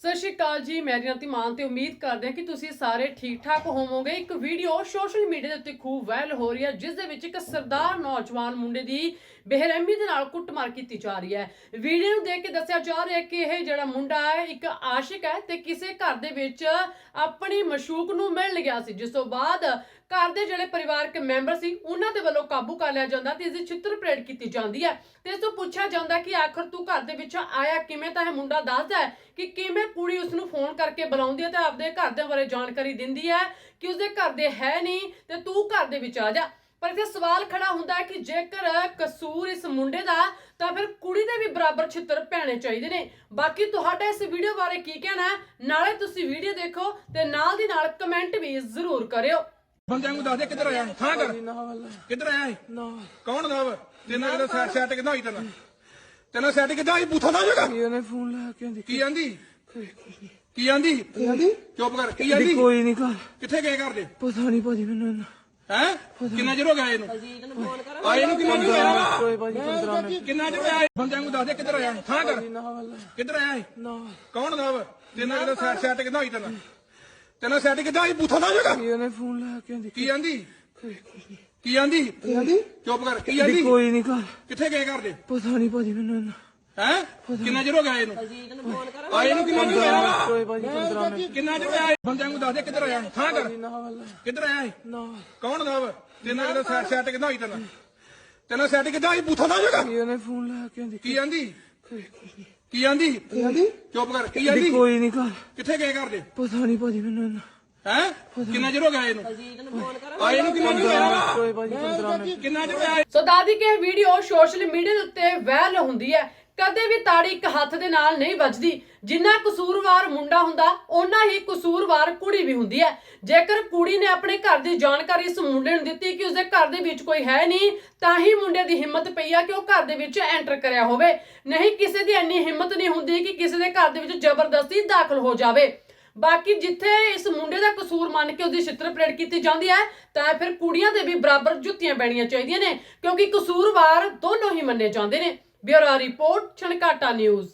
ਸਤਿ ਸ਼੍ਰੀ ਅਕਾਲ ਜੀ, ਮੈਂ ਰਿਆਤੀ ਮਾਨ ਤੇ ਉਮੀਦ ਕਰਦੇ ਹਾਂ ਕਿ ਤੁਸੀਂ ਸਾਰੇ ਠੀਕ ਠਾਕ ਹੋਵੋਗੇ। ਇੱਕ ਵੀਡੀਓ ਸੋਸ਼ਲ ਮੀਡੀਆ ਦੇ ਉੱਤੇ ਖੂਬ ਵਾਇਰਲ ਹੋ ਰਹੀ ਹੈ, ਜਿਸ ਦੇ ਵਿੱਚ ਇੱਕ ਸਰਦਾਰ ਨੌਜਵਾਨ ਮੁੰਡੇ ਦੀ ਬੇਰਹਿਮੀ ਦੇ ਨਾਲ ਕੁੱਟਮਾਰ ਕੀਤੀ ਜਾ ਰਹੀ ਹੈ। ਵੀਡੀਓ ਨੂੰ ਦੇਖ ਕੇ ਦੱਸਿਆ ਜਾ ਰਿਹਾ ਹੈ ਕਿ ਇਹ ਜਿਹੜਾ ਮੁੰਡਾ ਹੈ, ਇੱਕ ਆਸ਼ਿਕ ਹੈ ਤੇ ਕਿਸੇ ਘਰ ਦੇ ਵਿੱਚ ਆਪਣੀ ਮਸ਼ੂਕ ਨੂੰ ਮਿਲਣ ਗਿਆ ਸੀ। ਜਿਸ ਤੋਂ ਬਾਅਦ ਘਰ ਦੇ ਜਿਹੜੇ ਪਰਿਵਾਰਕ ਮੈਂਬਰ ਸੀ, ਉਹਨਾਂ ਦੇ ਵੱਲੋਂ ਕਾਬੂ ਕਰ ਲਿਆ ਜਾਂਦਾ ਤੇ ਇਸ ਦੀ ਛਿੱਤਰ ਪ੍ਰੇਡ ਕੀਤੀ ਜਾਂਦੀ ਹੈ। ਤੇ ਇਸ ਤੋਂ ਪੁੱਛਿਆ ਜਾਂਦਾ ਕਿ ਆਖਰ ਤੂੰ ਘਰ ਦੇ ਵਿੱਚ ਆਇਆ ਕਿਵੇਂ? ਤਾਂ ਇਹ ਮੁੰਡਾ ਦੱਸਦਾ ਹੈ ਕਿ ਕਿਵੇਂ ਕੁੜੀ ਉਸ ਨੂੰ ਫੋਨ ਕਰਕੇ ਬੁਲਾਉਂਦੀ ਹੈ ਤੇ ਆਪਦੇ ਘਰ ਦੇ ਬਾਰੇ ਜਾਣਕਾਰੀ ਦਿੰਦੀ ਹੈ ਕਿ ਉਸਦੇ ਘਰ ਦੇ ਹੈ ਨਹੀਂ ਤੇ ਤੂੰ ਘਰ ਦੇ ਵਿੱਚ ਆ ਜਾ। ਪਰ ਇੱਥੇ ਸਵਾਲ ਖੜਾ ਹੁੰਦਾ ਹੈ ਕਿ ਜੇਕਰ ਕਸੂਰ ਇਸ ਮੁੰਡੇ ਦਾ ਤਾਂ ਫਿਰ ਕੁੜੀ ਦੇ ਵੀ ਬਰਾਬਰ ਛਿੱਤਰ ਪੈਣੇ ਚਾਹੀਦੇ ਨੇ। ਬਾਕੀ ਤੁਹਾਡਾ ਇਸ ਵੀਡੀਓ ਬਾਰੇ ਕੀ ਕਹਿਣਾ ਹੈ? ਨਾਲੇ ਤੁਸੀਂ ਵੀਡੀਓ ਦੇਖੋ ਤੇ ਨਾਲ ਦੀ ਨਾਲ ਕਮੈਂਟ ਵੀ ਜ਼ਰੂਰ ਕਰਿਓ। ਬੰਦਿਆਂ ਨੂੰ ਦੱਸ ਦੇ ਕਿੱਧਰ ਆਇਆ? ਥਾਂ ਕਰ। ਕਿੱਧਰ ਆਇਆ ਏ? ਕੌਣ ਦਾ ਵਾ ਤੇਨਾਂ ਸੈਟ ਕਿੱਦਾਂ ਹੋਈ ਤੇਨਾਂ? ਤੇਨਾਂ ਸੈਟ ਕਿੱਦਾਂ ਹੋਈ? ਬੂਥਾ ਨਾ ਜਗਾ ਇਹਨੇ ਫੋਨ ਲਾ ਕੇ ਆਂਦੀ? ਕੀ ਆਂਦੀ? ਕੀ ਆਂਦੀ? ਚੁੱਪ ਕਰ ਕੀ ਆਂਦੀ? ਕੋਈ ਨਹੀਂ ਘਰ। ਕਿੱਥੇ ਗਏ ਘਰ ਦੇ? ਪਤਾ ਨਹੀਂ ਭਾਜੀ ਮੈਨੂੰ ਇੰਨਾ। ਹੈ? ਕਿੰਨਾ ਚਿਰ ਹੋ ਗਿਆ ਇਹਨੂੰ? ਆਏ ਨੂੰ ਕਿੰਨਾ ਚਿਰ ਹੋਇਆ ਕੋਈ ਭਾਜੀ 15 ਮਿੰਟ। ਕਿੰਨਾ ਚਿਰ ਹੋਇਆ ਬੰਦਿਆਂ ਨੂੰ ਦੱਸ ਦੇ ਕਿੱਧਰ ਆਇਆ? ਥਾਂ ਕਰ। ਕਿੱਧਰ ਆਇਆ? ਨਾ ਕੌਣ ਦਾ ਵਾ? ਤੇਨਾਂ ਕਿਹਦਾ ਸੈਟ ਸੈਟ ਕਿੱਦਾਂ ਹੋਈ ਤੇਨਾਂ ਤੇਨਾਂ ਸੈਟ ਕਿੱਦਾਂ ਹੋਈ? ਬੂਥਾ ਨਾ ਜਗਾ ਇਹਨੇ ਫੋਨ ਲਾ ਕੇ ਆਂਦੀ? ਕੀ ਆਂਦੀ ਕੀ ਆਂਦੀ? ਚੁੱਪ ਕਰ ਕੀ ਆਂਦੀ? ਕੋਈ ਨਹੀਂ ਘਰ। ਕਿੱਥੇ ਗਏ ਘਰ ਦੇ? ਪਤਾ ਨਹੀਂ ਭਾਜੀ ਮੈਨੂੰ ਇੰਨਾ। ਹੈ? ਕਿੰਨਾ ਚਿਰ ਹੋ ਗਿਆ ਇਹਨੂੰ? ਆਏ ਨੂੰ ਕਿੰਨਾ ਚਿਰ ਹੋਇਆ ਕੋਈ ਭਾਜੀ 15 ਮਿੰਟ। ਕਿੰਨਾ ਚਿਰ ਹੋਇਆ ਬੰਦਿਆਂ ਨੂੰ ਦੱਸ ਦੇ ਕਿੱਧਰ ਆਇਆ ਥਾਂ ਕਰ। ਕਿੱਧਰ ਆਇਆ? ਨਾ ਕੌਣ ਦਾ ਵਾ? ਤੇਨਾਂ ਕਿਹਦਾ ਸੈਟ ਸੈਟ ਕਿੱਦਾਂ ਹੋਈ ਤੇਨਾਂ? ਤੇਨਾਂ ਸੈਟ ਕਿੱਦਾਂ ਹੋਈ? ਬੂਥਾ ਨਾ ਜਗਾ ਇਹਨੇ ਫੋਨ ਲਾ ਕੇ ਆਂਦੀ? ਕੀ ਆਂਦੀ? ਕੀ ਆਂਦੀ? ਚੁੱਪ ਕਰ ਕੀ ਆਂਦੀ? ਕੋਈ ਨਹੀਂ ਘਰ। ਕਿੱਥੇ ਗਏ ਘਰ ਦੇ? ਪਤਾ ਨਹੀਂ ਭਾਜੀ ਮੈਨੂੰ ਇੰਨਾ। ਹੈ? ਕਿੰਨਾ ਚਿਰ ਹੋ ਗਿਆ ਇਹਨੂੰ? ਆਏ ਨੂੰ ਕਿੰਨਾ ਚਿਰ ਹੋਇਆ ਕੋਈ ਭਾਜੀ 15 ਮਿੰਟ ਕਿੰਨਾ ਚਿਰ ਹੋਇਆ ਸੋ ਦਾਦੀ ਕਿ ਵੀਡੀਓ ਸੋਸ਼ਲ ਮੀਡੀਆ ਦੇ ਉੱਤੇ ਵਾਇਰਲ ਹੁੰਦੀ ਹੈ। ਕਦੇ ਵੀ ਤਾੜੀ ਇੱਕ ਹੱਥ ਦੇ ਨਾਲ ਨਹੀਂ ਵੱਜਦੀ। ਜਿੰਨਾ ਕਸੂਰਵਾਰ ਮੁੰਡਾ ਹੁੰਦਾ, ਓਨਾ ਹੀ ਕਸੂਰਵਾਰ ਕੁੜੀ ਵੀ ਹੁੰਦੀ ਹੈ। ਜੇਕਰ ਕੁੜੀ ਨੇ ਆਪਣੇ ਘਰ ਦੀ ਜਾਣਕਾਰੀ ਇਸ ਮੁੰਡੇ ਨੂੰ ਦਿੱਤੀ ਕਿ ਉਸਦੇ ਘਰ ਦੇ ਵਿੱਚ ਕੋਈ ਹੈ ਨਹੀਂ, ਤਾਂ ਹੀ ਮੁੰਡੇ ਦੀ ਹਿੰਮਤ ਪਈ ਆ ਕਿ ਉਹ ਘਰ ਦੇ ਵਿੱਚ ਐਂਟਰ ਕਰਿਆ ਹੋਵੇ। ਨਹੀਂ, ਕਿਸੇ ਦੀ ਇੰਨੀ ਹਿੰਮਤ ਨਹੀਂ ਹੁੰਦੀ ਕਿ ਕਿਸੇ ਦੇ ਘਰ ਦੇ ਵਿੱਚ ਜ਼ਬਰਦਸਤੀ ਦਾਖਲ ਹੋ ਜਾਵੇ। ਬਾਕੀ ਜਿੱਥੇ ਇਸ ਮੁੰਡੇ ਦਾ ਕਸੂਰ ਮੰਨ ਕੇ ਉਹਦੀ ਛਿੱਤਰ ਪਰੇਡ ਕੀਤੀ ਜਾਂਦੀ ਹੈ, ਤਾਂ ਫਿਰ ਕੁੜੀਆਂ ਦੇ ਵੀ ਬਰਾਬਰ ਜੁੱਤੀਆਂ ਪੈਣੀਆਂ ਚਾਹੀਦੀਆਂ ਨੇ, ਕਿਉਂਕਿ ਕਸੂਰਵਾਰ ਦੋਨੋਂ ਹੀ ਮੰਨੇ ਜਾਂਦੇ ਨੇ। Bureau report, Chhankata news.